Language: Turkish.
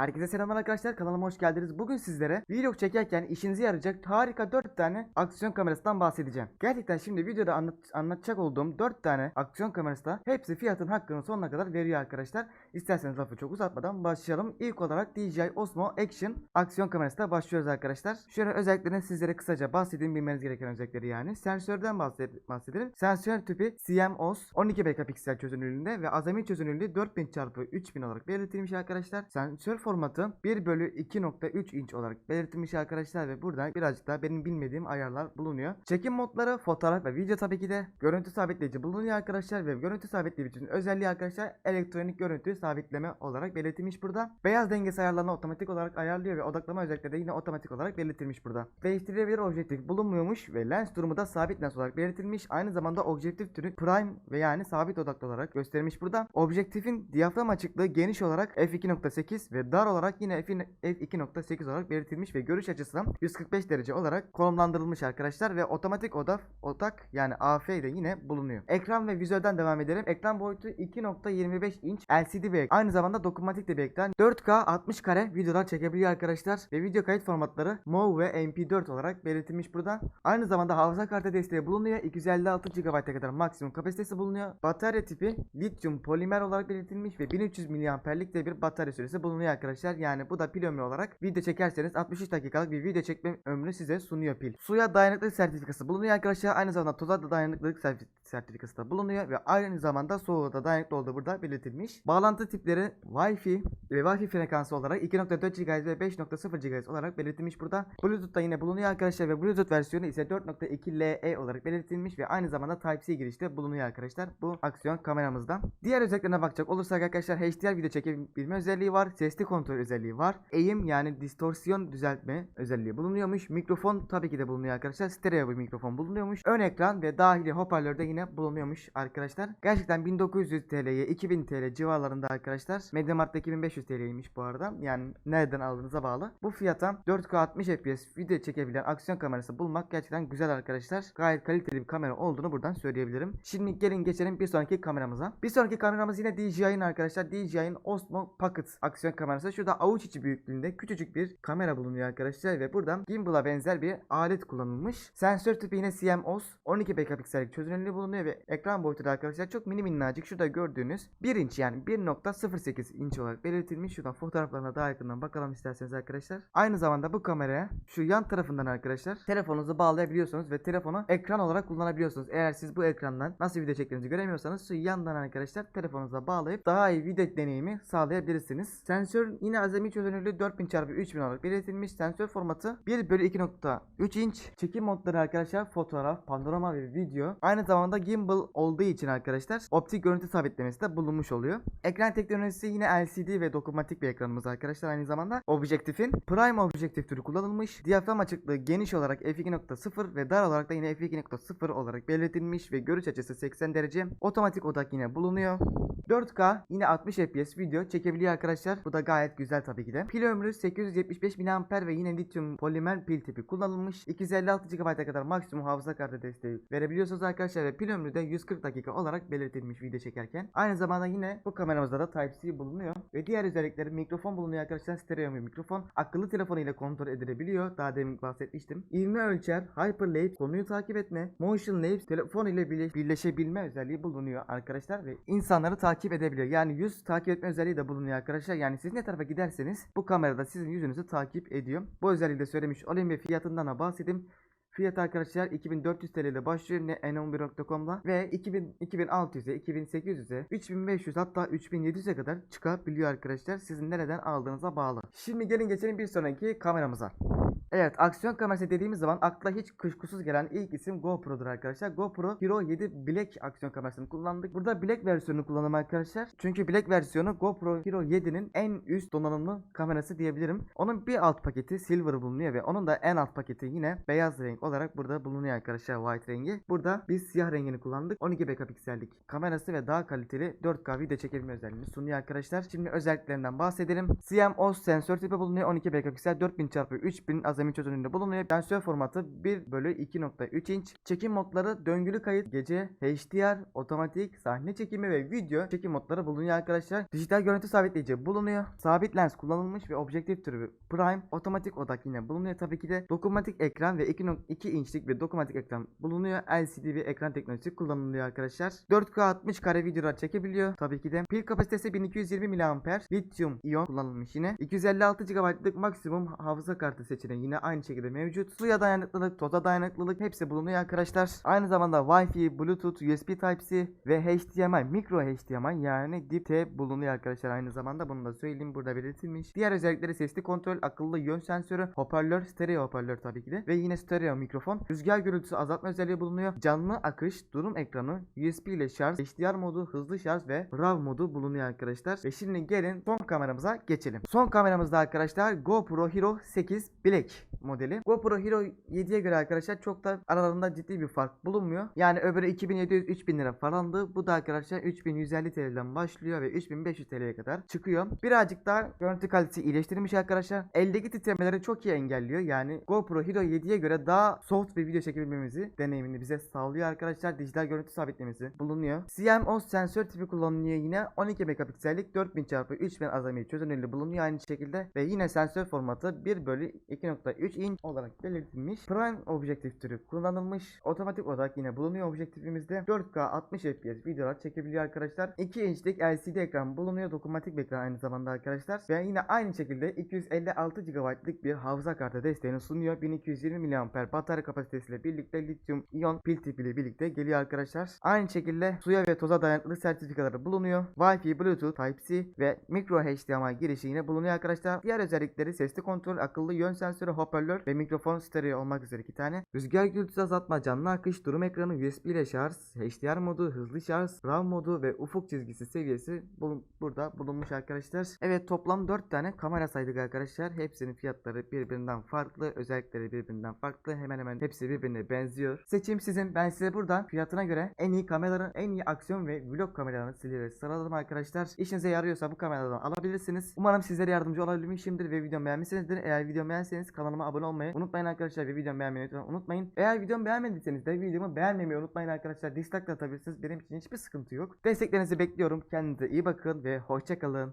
Herkese selamlar arkadaşlar kanalıma hoş geldiniz. Bugün sizlere vlog çekerken işinize yarayacak harika 4 tane aksiyon kamerasından bahsedeceğim. Gerçekten şimdi videoda anlat, anlatacak olduğum 4 tane aksiyon kamerası da hepsi fiyatın hakkını sonuna kadar veriyor arkadaşlar. İsterseniz lafı çok uzatmadan başlayalım. İlk olarak DJI Osmo Action aksiyon kamerasına başlıyoruz arkadaşlar. Şöyle özelliklerini sizlere kısaca bahsedeyim bilmeniz gereken özellikleri yani. Sensörden bahsed- bahsedelim. Sensör tipi CMOS 12 megapiksel çözünürlüğünde ve azami çözünürlüğü 4000 x 3000 olarak belirtilmiş arkadaşlar. Sensör formatı 1 bölü 2.3 inç olarak belirtilmiş arkadaşlar ve burada birazcık daha benim bilmediğim ayarlar bulunuyor. Çekim modları fotoğraf ve video tabii ki de görüntü sabitleyici bulunuyor arkadaşlar ve görüntü sabitleyici için özelliği arkadaşlar elektronik görüntü sabitleme olarak belirtilmiş burada. Beyaz dengesi ayarlarını otomatik olarak ayarlıyor ve odaklama özellikleri de yine otomatik olarak belirtilmiş burada. Değiştirilebilir objektif bulunmuyormuş ve lens durumu da sabit lens olarak belirtilmiş. Aynı zamanda objektif türü prime ve yani sabit odaklı olarak gösterilmiş burada. Objektifin diyafram açıklığı geniş olarak f2.8 ve dar olarak yine f- f2.8 olarak belirtilmiş ve görüş açısı da 145 derece olarak konumlandırılmış arkadaşlar ve otomatik odak odak yani AF de yine bulunuyor. Ekran ve vizörden devam edelim. Ekran boyutu 2.25 inç LCD bir ekran. Aynı zamanda dokunmatik de bir ekran. 4K 60 kare videolar çekebiliyor arkadaşlar ve video kayıt formatları MOV ve MP4 olarak belirtilmiş burada. Aynı zamanda hafıza kartı desteği bulunuyor. 256 GB'a kadar maksimum kapasitesi bulunuyor. Batarya tipi lityum polimer olarak belirtilmiş ve 1300 mAh'lik de bir batarya süresi bulunuyor arkadaşlar. Yani bu da pil ömrü olarak video çekerseniz 63 dakikalık bir video çekme ömrü size sunuyor pil. Suya dayanıklılık sertifikası bulunuyor arkadaşlar. Aynı zamanda toza da dayanıklılık sertif- sertifikası da bulunuyor ve aynı zamanda soğuğa da dayanıklı olduğu burada belirtilmiş. Bağlantı tipleri Wi-Fi ve Wi-Fi frekansı olarak 2.4 GHz ve 5.0 GHz olarak belirtilmiş burada. Bluetooth da yine bulunuyor arkadaşlar ve Bluetooth versiyonu ise 4.2 LE olarak belirtilmiş ve aynı zamanda Type-C girişte bulunuyor arkadaşlar bu aksiyon kameramızda. Diğer özelliklerine bakacak olursak arkadaşlar HDR video çekebilme özelliği var. Sesli kontrol özelliği var. Eğim yani distorsiyon düzeltme özelliği bulunuyormuş. Mikrofon tabii ki de bulunuyor arkadaşlar. Stereo bir mikrofon bulunuyormuş. Ön ekran ve dahili hoparlör de yine bulunuyormuş arkadaşlar. Gerçekten 1900 TL'ye 2000 TL civarlarında arkadaşlar. Mediamarkt'ta 2500 TL'ymiş bu arada. Yani nereden aldığınıza bağlı. Bu fiyata 4K 60 FPS video çekebilen aksiyon kamerası bulmak gerçekten güzel arkadaşlar. Gayet kaliteli bir kamera olduğunu buradan söyleyebilirim. Şimdi gelin geçelim bir sonraki kameramıza. Bir sonraki kameramız yine DJI'nin arkadaşlar. DJI'nin Osmo Pocket aksiyon kamerası. Şurada avuç içi büyüklüğünde küçücük bir kamera bulunuyor arkadaşlar ve buradan gimbal'a benzer bir alet kullanılmış. Sensör tipi yine CMOS 12 megapiksellik çözünürlüğü bulunuyor ve ekran boyutu da arkadaşlar çok mini minnacık. Şurada gördüğünüz 1 inç yani 1.08 inç olarak belirtilmiş. Şuradan fotoğraflarına daha yakından bakalım isterseniz arkadaşlar. Aynı zamanda bu kameraya şu yan tarafından arkadaşlar telefonunuzu bağlayabiliyorsunuz ve telefonu ekran olarak kullanabiliyorsunuz. Eğer siz bu ekrandan nasıl video çektiğinizi göremiyorsanız şu yandan arkadaşlar telefonunuza bağlayıp daha iyi video deneyimi sağlayabilirsiniz. Sensör yine azami çözünürlüğü 4000 x 3000 olarak belirtilmiş. Sensör formatı 1 bölü 2.3 inç. Çekim modları arkadaşlar fotoğraf, panorama ve video. Aynı zamanda gimbal olduğu için arkadaşlar optik görüntü sabitlemesi de bulunmuş oluyor. Ekran teknolojisi yine LCD ve dokunmatik bir ekranımız arkadaşlar aynı zamanda. Objektifin prime objektif türü kullanılmış. Diyafram açıklığı geniş olarak f2.0 ve dar olarak da yine f2.0 olarak belirtilmiş ve görüş açısı 80 derece. Otomatik odak yine bulunuyor. 4K yine 60 FPS video çekebiliyor arkadaşlar. Bu da gayet güzel tabii ki de. Pil ömrü 875 mAh ve yine lityum polimer pil tipi kullanılmış. 256 GB'a kadar maksimum hafıza kartı desteği verebiliyorsunuz arkadaşlar ve pil ömrü de 140 dakika olarak belirtilmiş video çekerken. Aynı zamanda yine bu kameramızda da Type-C bulunuyor. Ve diğer özellikleri mikrofon bulunuyor arkadaşlar. Stereo bir mikrofon. Akıllı telefonu ile kontrol edilebiliyor. Daha demin bahsetmiştim. İvme ölçer, hyperlapse, konuyu takip etme, motion lapse, telefon ile birle- birleşebilme özelliği bulunuyor arkadaşlar ve insanları takip edebiliyor. Yani yüz takip etme özelliği de bulunuyor arkadaşlar. Yani siz ne tarafa giderseniz bu kamerada sizin yüzünüzü takip ediyor. Bu özelliği de söylemiş olayım ve fiyatından da bahsedeyim. Fiyat arkadaşlar 2400 TL ile başlıyor ne n11.com'da ve 2000 2600'e, 2800'e, 3500 hatta 3700'e kadar çıkabiliyor arkadaşlar. Sizin nereden aldığınıza bağlı. Şimdi gelin geçelim bir sonraki kameramıza. Evet aksiyon kamerası dediğimiz zaman akla hiç kuşkusuz gelen ilk isim GoPro'dur arkadaşlar. GoPro Hero 7 Black aksiyon kamerasını kullandık. Burada Black versiyonunu kullandım arkadaşlar. Çünkü Black versiyonu GoPro Hero 7'nin en üst donanımlı kamerası diyebilirim. Onun bir alt paketi Silver bulunuyor ve onun da en alt paketi yine beyaz renk olarak burada bulunuyor arkadaşlar white rengi. Burada biz siyah rengini kullandık. 12 megapiksellik kamerası ve daha kaliteli 4K video çekebilme özelliğini sunuyor arkadaşlar. Şimdi özelliklerinden bahsedelim. CMOS sensör tipi bulunuyor. 12 megapiksel 4000 x 3000 az azami çözünürlüğünde bulunuyor. Sensör formatı 1 bölü 2.3 inç. Çekim modları döngülü kayıt, gece, HDR, otomatik, sahne çekimi ve video çekim modları bulunuyor arkadaşlar. Dijital görüntü sabitleyici bulunuyor. Sabit lens kullanılmış ve objektif türü prime, otomatik odak yine bulunuyor. Tabii ki de dokunmatik ekran ve 2.2 inçlik bir dokunmatik ekran bulunuyor. LCD bir ekran teknolojisi kullanılıyor arkadaşlar. 4K 60 kare videolar çekebiliyor. Tabii ki de pil kapasitesi 1220 mAh. Lityum iyon kullanılmış yine. 256 GB'lık maksimum hafıza kartı seçeneği yine aynı şekilde mevcut. Suya dayanıklılık, toza dayanıklılık hepsi bulunuyor arkadaşlar. Aynı zamanda Wi-Fi, Bluetooth, USB Type-C ve HDMI, micro HDMI yani dip T bulunuyor arkadaşlar aynı zamanda bunu da söyleyeyim burada belirtilmiş. Diğer özellikleri sesli kontrol, akıllı yön sensörü, hoparlör, stereo hoparlör tabii ki de ve yine stereo mikrofon. Rüzgar gürültüsü azaltma özelliği bulunuyor. Canlı akış, durum ekranı, USB ile şarj, HDR modu, hızlı şarj ve RAW modu bulunuyor arkadaşlar. Ve şimdi gelin son kameramıza geçelim. Son kameramızda arkadaşlar GoPro Hero 8 Black modeli. GoPro Hero 7'ye göre arkadaşlar çok da aralarında ciddi bir fark bulunmuyor. Yani öbürü 2700-3000 lira falandı. Bu da arkadaşlar 3150 TL'den başlıyor ve 3500 TL'ye kadar çıkıyor. Birazcık daha görüntü kalitesi iyileştirilmiş arkadaşlar. Eldeki titremeleri çok iyi engelliyor. Yani GoPro Hero 7'ye göre daha soft bir video çekebilmemizi deneyimini bize sağlıyor arkadaşlar. Dijital görüntü sabitlemesi bulunuyor. CMOS sensör tipi kullanılıyor yine. 12 megapiksellik 4000 x 3000 azami çözünürlüğü bulunuyor aynı şekilde. Ve yine sensör formatı 1 bölü 2.3 inç olarak belirtilmiş. Prime objektif türü kullanılmış. Otomatik odak yine bulunuyor objektifimizde. 4K 60 FPS videolar çekebiliyor arkadaşlar. 2 inçlik LCD ekran bulunuyor. Dokunmatik bir ekran aynı zamanda arkadaşlar. Ve yine aynı şekilde 256 GB'lık bir hafıza kartı desteğini sunuyor. 1220 mAh batarya kapasitesiyle birlikte lityum iyon pil tipiyle birlikte geliyor arkadaşlar. Aynı şekilde suya ve toza dayanıklı sertifikaları bulunuyor. Wi-Fi, Bluetooth, Type-C ve micro HDMI girişi yine bulunuyor arkadaşlar. Diğer özellikleri sesli kontrol, akıllı yön sensörü, hoparlör ve mikrofon stereo olmak üzere iki tane. Rüzgar gürültüsü azaltma, canlı akış, durum ekranı, USB ile şarj, HDR modu, hızlı şarj, RAW modu ve ufuk çizgisi seviyesi bulun- burada bulunmuş arkadaşlar. Evet toplam 4 tane kamera saydık arkadaşlar. Hepsinin fiyatları birbirinden farklı, özellikleri birbirinden farklı. Hemen hemen hepsi birbirine benziyor. Seçim sizin. Ben size buradan fiyatına göre en iyi kameraların, en iyi aksiyon ve vlog kameralarını sizlere sıraladım arkadaşlar. İşinize yarıyorsa bu kameradan alabilirsiniz. Umarım sizlere yardımcı olabilmişimdir ve videomu beğenmişsinizdir. Eğer videomu beğenseniz kanalıma abone olmayı unutmayın arkadaşlar ve videomu beğenmeyi lütfen unutmayın. Eğer videomu beğenmediyseniz de videomu beğenmemeyi unutmayın arkadaşlar. Dislike de atabilirsiniz. Benim için hiçbir sıkıntı yok. Desteklerinizi bekliyorum. Kendinize iyi bakın ve hoşçakalın.